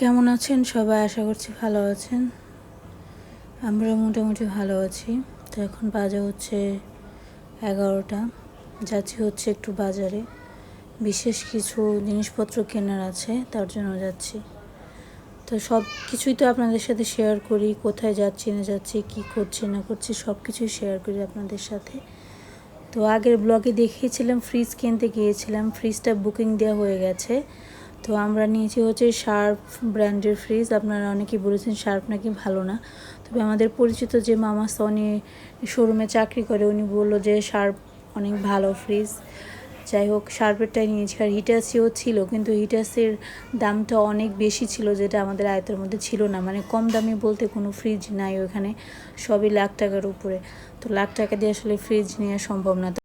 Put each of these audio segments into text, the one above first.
কেমন আছেন? সবাই আশা করছি ভালো আছেন। আমরা মোটামুটি ভালো আছি। তো এখন বাজে হচ্ছে এগারোটা। যাচ্ছি হচ্ছে একটু বাজারে। বিশেষ কিছু জিনিসপত্র কেনার আছে, তার জন্য যাচ্ছি। তো সব কিছুই তো আপনাদের সাথে শেয়ার করি, কোথায় যাচ্ছি, না যাচ্ছি, কী করছি, না করছি, সব কিছুই শেয়ার করি আপনাদের সাথে। তো আগের ব্লগে দেখিয়েছিলাম ফ্রিজ কিনতে গিয়েছিলাম ফ্রিজটা বুকিং দেওয়া হয়ে গেছে। তো আমরা নিয়েছি হচ্ছে শার্প ব্র্যান্ডের ফ্রিজ। আপনারা অনেকেই বলেছেন শার্প নাকি ভালো না। তবে আমাদের পরিচিত যে মামা সনি শোরুমে চাকরি করে, উনি বলল যে শার্প অনেক ভালো ফ্রিজ। যাই হোক, শার্পেরটাই নিয়েছি। আর হিটাসিও ছিল, কিন্তু হিটাসের দামটা অনেক বেশি ছিল, যেটা আমাদের আয়তের মধ্যে ছিল না। মানে কম দামি বলতে কোনো ফ্রিজ নাই ওখানে, সবই লাখ টাকার উপরে। তো লাখ টাকা দিয়ে আসলে ফ্রিজ নেওয়া সম্ভব না।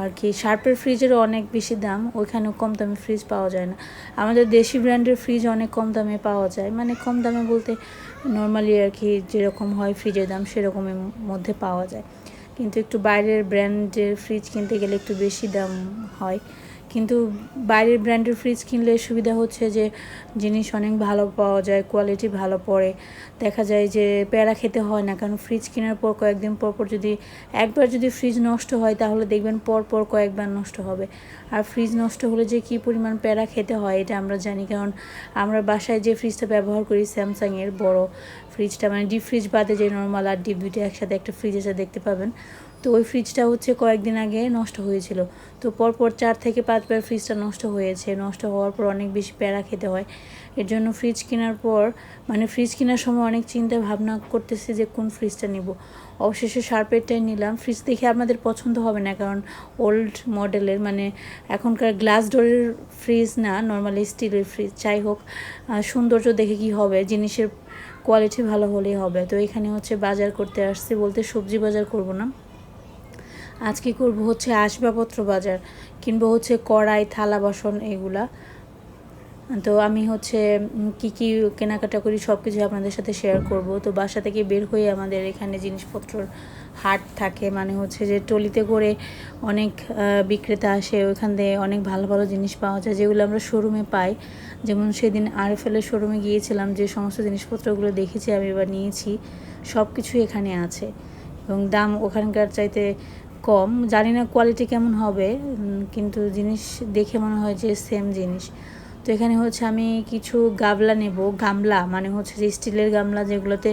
আর কি শার্পের ফ্রিজেরও অনেক বেশি দাম ওইখানে কম দামে ফ্রিজ পাওয়া যায় না। আমাদের দেশি ব্র্যান্ডের ফ্রিজ অনেক কম দামে পাওয়া যায় মানে কম দামে বলতে নর্মালি আর কি যেরকম হয় ফ্রিজের দাম সেরকমের মধ্যে পাওয়া যায়। কিন্তু একটু বাইরের ব্র্যান্ডের ফ্রিজ কিনতে গেলে একটু বেশি দাম হয়। কিন্তু বাইরের ব্র্যান্ডের ফ্রিজ কিনলে সুবিধা হচ্ছে যে জিনিস অনেক ভালো পাওয়া যায় কোয়ালিটি ভালো পড়ে। দেখা যায় যে প্যারা খেতে হয় না, কারণ ফ্রিজ কেনার পর কয়েকদিন পর পর যদি একবার যদি ফ্রিজ নষ্ট হয়, তাহলে দেখবেন পর পর কয়েকবার নষ্ট হবে। আর ফ্রিজ নষ্ট হলে যে কী পরিমাণ প্যারা খেতে হয়, এটা আমরা জানি। কারণ আমরা বাসায় যে ফ্রিজটা ব্যবহার করি, স্যামসাংয়ের বড় ফ্রিজটা মানে ডিপ ফ্রিজ বাদে যে নর্মাল আর ডিপ দুইটা একসাথে একটা ফ্রিজ এসে দেখতে পাবেন। তো ওই ফ্রিজটা হচ্ছে কয়েকদিন আগে নষ্ট হয়েছিল। তো পরপর চার থেকে পাঁচবার ফ্রিজটা নষ্ট হয়েছে। নষ্ট হওয়ার পর অনেক বেশি প্যারা খেতে হয়। এর জন্য ফ্রিজ কেনার পর মানে ফ্রিজ কেনার সময় অনেক চিন্তা ভাবনা করতেছে যে কোন ফ্রিজটা নিব। অবশেষে শার্পেরটাই নিলাম। ফ্রিজ দেখে আপনাদের পছন্দ হবে না, কারণ ওল্ড মডেলের মানে এখনকার গ্লাস ডোরের ফ্রিজ না নর্মালি স্টিলের ফ্রিজ যাই হোক সৌন্দর্য দেখে কি হবে? জিনিসের কোয়ালিটি ভালো হলেই হবে। তো এখানে হচ্ছে বাজার করতে আসছি বলতে সবজি বাজার করব না। আজকে করব হচ্ছে আসবাবপত্র বাজার, কিনবো হচ্ছে কড়াই, থালা, বাসন এগুলা। তো আমি হচ্ছে কি কি কেনাকাটা করি সব কিছু আপনাদের সাথে শেয়ার করব। তো বাসা থেকে বের হয়ে আমাদের এখানে জিনিসপত্রর হাট থাকে মানে হচ্ছে যে টলিতে করে অনেক বিক্রেতা আসে, ওইখান থেকে অনেক ভালো ভালো জিনিস পাওয়া যায়, যেগুলো আমরা শোরুমে পাই। যেমন সেদিন আরএফএলের শোরুমে গিয়েছিলাম, যে সমস্ত জিনিসপত্রগুলো দেখেছি আমি এবার নিয়েছি সব কিছুই এখানে আছে। এবং দাম ওখানকার চাইতে কম, জানি না কোয়ালিটি কেমন হবে কিন্তু জিনিস দেখে মনে হয় যে সেম জিনিস। তো এখানে হচ্ছে আমি কিছু গামলা নেব, গামলা মানে হচ্ছে যে স্টিলের গামলা যেগুলোতে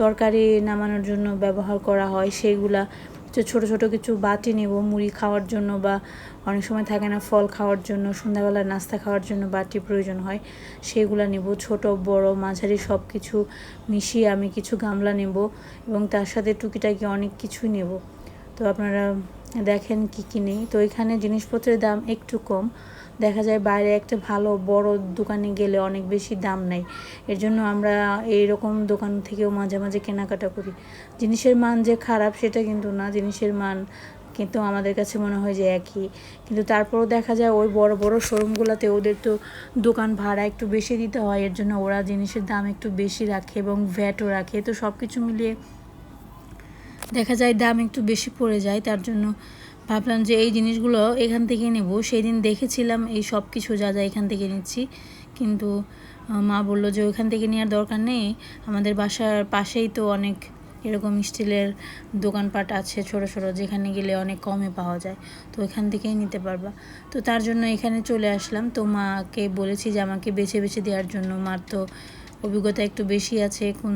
তরকারি নামানোর জন্য ব্যবহার করা হয়, সেইগুলা ছোট ছোট কিছু বাটি নেব, মুড়ি খাওয়ার জন্য বা অনেক সময় থাকে না ফল খাওয়ার জন্য, সন্ধ্যাবেলা নাস্তা খাওয়ার জন্য বাটি প্রয়োজন হয় সেগুলো নেব, ছোট, বড়, মাঝারি সব কিছু মিশিয়ে আমি কিছু গামলা নেব এবং তার সাথে টুকিটাকি অনেক কিছুই নেব। তো আপনারা দেখেন কি কি নেই। তো এখানে জিনিসপত্রের দাম একটু কম। দেখা যায় বাইরে একটা ভালো বড় দোকানে গেলে অনেক বেশি দাম নেয় এর জন্য আমরা এইরকম দোকান থেকেও মাঝে মাঝে কেনাকাটা করি। জিনিসের মান যে খারাপ সেটা কিন্তু না। জিনিসের মান কিন্তু আমাদের কাছে মনে হয় যে একই। কিন্তু তারপরও দেখা যায় ওই বড় বড় শোরুমগুলোতে ওদের তো দোকান ভাড়া একটু বেশি দিতে হয়। এর জন্য ওরা জিনিসের দাম একটু বেশি রাখে এবং ভ্যাটও রাখে। তো সব কিছু মিলিয়ে দেখা যায় দাম একটু বেশি পড়ে যায়, তার জন্য ভাবলাম যে এই জিনিসগুলো এখান থেকে নেব। সেই দিন দেখেছিলাম এই সব কিছু যা যা এখান থেকে নিচ্ছি, কিন্তু মা বলল যে ওইখান থেকে নেওয়ার দরকার নেই। আমাদের বাসার পাশেই তো অনেক এরকম স্টিলের দোকানপাট আছে ছোট ছোট, যেখানে গেলে অনেক কমে পাওয়া যায়, তো ওইখান থেকেই নিতে পারবা। তো তার জন্য এখানে চলে আসলাম। তো মাকে বলেছি যে আমাকে বেছে বেছে দেওয়ার জন্য। মার তো অভিজ্ঞতা একটু বেশি আছে কোন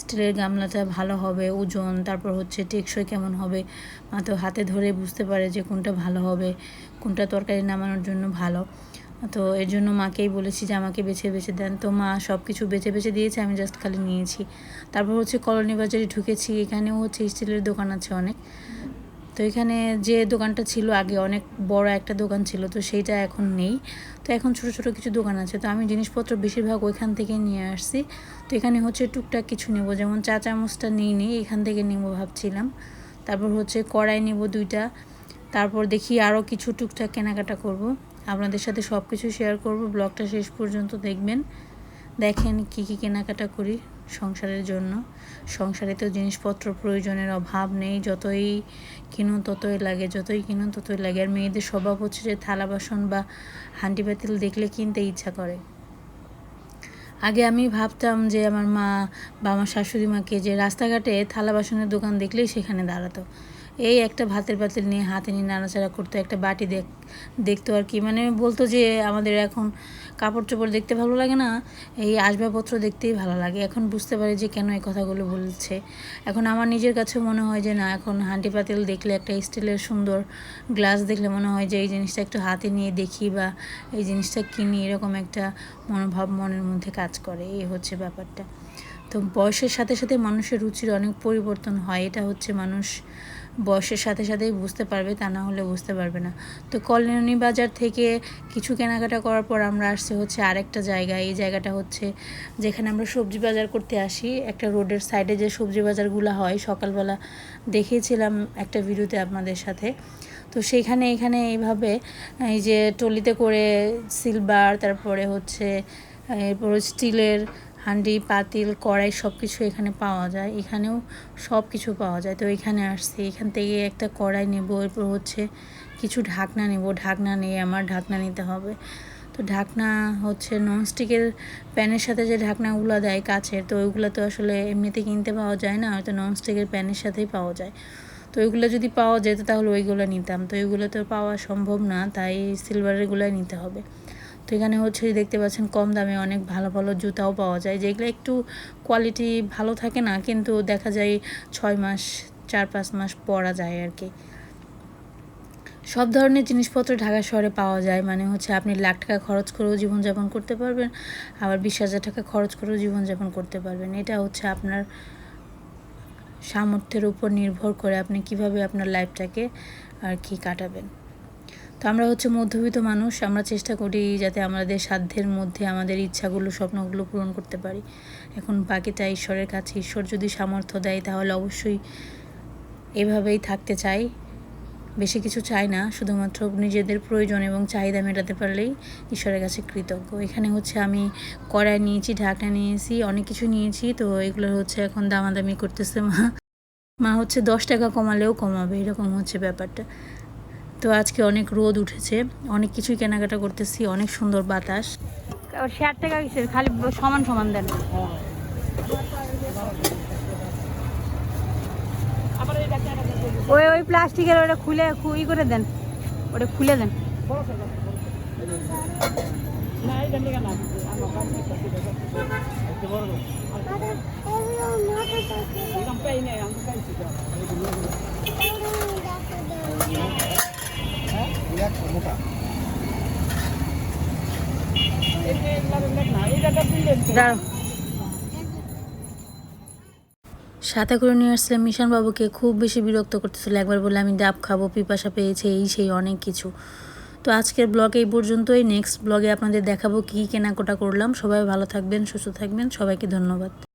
স্টিলের গামলাটা ভালো হবে, ওজন, তারপর হচ্ছে টেকসই কেমন হবে, মা তো হাতে ধরে বুঝতে পারে যে কোনটা ভালো হবে, কোনটা তরকারি নামানোর জন্য ভালো। তো এর জন্য মাকেই বলেছি যে আমাকে বেছে বেছে দেন। তো মা সব কিছু বেছে বেছে দিয়েছে, আমি জাস্ট খালি নিয়েছি। তারপর হচ্ছে কলোনি বাজারে ঢুকেছি, এখানেও হচ্ছে স্টিলের দোকান আছে অনেক। তো এখানে যে দোকানটা ছিল আগে অনেক বড় একটা দোকান ছিল, তো সেইটা এখন নেই। তো এখন ছোট ছোট কিছু দোকান আছে। তো আমি জিনিসপত্র বেশিরভাগ ওইখান থেকে নিয়ে আসছি। তো এখানে হচ্ছে টুকটাক কিছু নেব। যেমন চা চামচটা নিই নি এখান থেকে নেব ভাবছিলাম। তারপর হচ্ছে কড়াই নেব দুইটা। তারপর দেখি আরও কিছু টুকটাক কেনাকাটা করব। আপনাদের সাথে সব কিছু শেয়ার করব। ব্লগটা শেষ পর্যন্ত দেখবেন। দেখেন কি কি কেনাকাটা করি। সংসারের জন্য। সংসারে তো জিনিসপত্র প্রয়োজনের অভাব নেই, যতই কিনুন ততই লাগে, যতই কিনুন ততই লাগে। আর মেয়েদের স্বভাব হচ্ছে যে থালা বাসন বা হাঁডি পাতিল দেখলে কিনতে ইচ্ছা করে। আগে আমি ভাবতাম যে আমার মা বা আমার শাশুড়ি মাকে যে রাস্তাঘাটে থালা বাসনের দোকান দেখলেই সেখানে দাঁড়াতো। এই একটা ভাতের পাতিল নিয়ে হাতে নিয়ে নাড়াচাড়া করতো, একটা বাটি দেখ, দেখতো আর কি। মানে বলতো যে আমাদের এখন কাপড় চোপড় দেখতে ভালো লাগে না, এই আসবাবপত্র দেখতেই ভালো লাগে। এখন বুঝতে পারি যে কেন এই কথাগুলো বলছে। এখন আমার নিজের কাছে মনে হয় যে না, এখন হাঁডি পাতিল দেখলে একটা স্টিলের সুন্দর গ্লাস দেখলে মনে হয় যে এই জিনিসটা একটু হাতে নিয়ে দেখি বা এই জিনিসটা কিনি, এরকম একটা মনোভাব মনের মধ্যে কাজ করে। এই হচ্ছে ব্যাপারটা। তো বয়সের সাথে সাথে মানুষের রুচির অনেক পরিবর্তন হয়। এটা হচ্ছে মানুষ বয়সের সাথে সাথেই বুঝতে পারবে, তা না হলে বুঝতে পারবে না। তো কল্যাণী বাজার থেকে কিছু কেনাকাটা করার পর আমরা আসছি হচ্ছে আরেকটা জায়গা এই জায়গাটা হচ্ছে যেখানে আমরা সবজি বাজার করতে আসি। একটা রোডের সাইডে যে সবজি বাজারগুলো হয়, সকালবেলা দেখিয়েছিলাম একটা ভিডিওতে আপনাদের সাথে। তো সেইখানে এখানে এইভাবে, এই যে টলিতে করে সিলভার, তারপরে হচ্ছে, এরপর স্টিলের হাঁডি, পাতিল, কড়াই সব কিছু এখানে পাওয়া যায়। এখানেও সব কিছু পাওয়া যায়। তো এখানে আসছি। এখান থেকে একটা কড়াই নেব। এরপর হচ্ছে কিছু ঢাকনা নেব। ঢাকনা নিয়ে আমার ঢাকনা নিতে হবে। তো ঢাকনা হচ্ছে ননস্টিকের প্যানের সাথে যে ঢাকনাগুলো দেয় কাচের, তো ওইগুলো তো আসলে এমনিতে কিনতে পাওয়া যায় না। হয়তো ননস্টিকের প্যানের সাথেই পাওয়া যায়। তো ওইগুলো যদি পাওয়া যেত তাহলে ওইগুলো নিতাম। তো ওইগুলো তো পাওয়া সম্ভব না। তাই সিলভারেরগুলোই নিতে হবে। তো এখানে হচ্ছে দেখতে পাচ্ছেন কম দামে অনেক ভালো ভালো জুতাও পাওয়া যায়, যেগুলো একটু কোয়ালিটি ভালো থাকে না, কিন্তু দেখা যায় ছয় মাস, চার পাঁচ মাস পরা যায় আর কি। সব ধরনের জিনিসপত্র ঢাকা শহরে পাওয়া যায় মানে হচ্ছে আপনি লাখ টাকা খরচ করেও জীবনযাপন করতে পারবেন, আবার বিশ হাজার টাকা খরচ করেও জীবনযাপন করতে পারবেন। এটা হচ্ছে আপনার সামর্থ্যের উপর নির্ভর করে আপনি কীভাবে আপনার লাইফটাকে আর কি কাটাবেন। তো আমরা হচ্ছে মধ্যবিত্ত মানুষ, আমরা চেষ্টা করি যাতে আমাদের সাধ্যের মধ্যে আমাদের ইচ্ছাগুলো, স্বপ্নগুলো পূরণ করতে পারি। এখন বাকিটা ঈশ্বরের কাছে, ঈশ্বর যদি সামর্থ্য দেয় তাহলে অবশ্যই এভাবেই থাকতে চাই। বেশি কিছু চাই না, শুধুমাত্র নিজেদের প্রয়োজন এবং চাহিদা মেটাতে পারলেই ঈশ্বরের কাছে কৃতজ্ঞ। এখানে হচ্ছে আমি কড়াই নিয়েছি, ঢাকনা নিয়েছি, অনেক কিছু নিয়েছি, তো এগুলো হচ্ছে এখন দামাদামি করতেছে মা। মা হচ্ছে দশ টাকা কমালেও কমাবে, এরকম হচ্ছে ব্যাপারটা। তো আজকে অনেক রোদ উঠেছে, অনেক কিছুই কেনাকাটা করতেছি, অনেক সুন্দর বাতাস। ষাট টাকা খালি সমান সমান দেন। ওই ওই প্লাস্টিকের ওটা খুলে ই করে দেন ওটা খুলে দেন। দাঁড়াও সাথে করে নিয়ে আসছিলাম মিশন বাবুকে, খুব বেশি বিরক্ত করতেছিল। একবার বলে আমি ডাব খাব, পিপাসা পেয়েছে, এই সেই অনেক কিছু। তো আজকের ব্লগ এই পর্যন্তই। নেক্সট ব্লগে আপনাদের দেখাবো কী কেনাকাটা করলাম। সবাই ভালো থাকবেন, সুস্থ থাকবেন। সবাইকে ধন্যবাদ।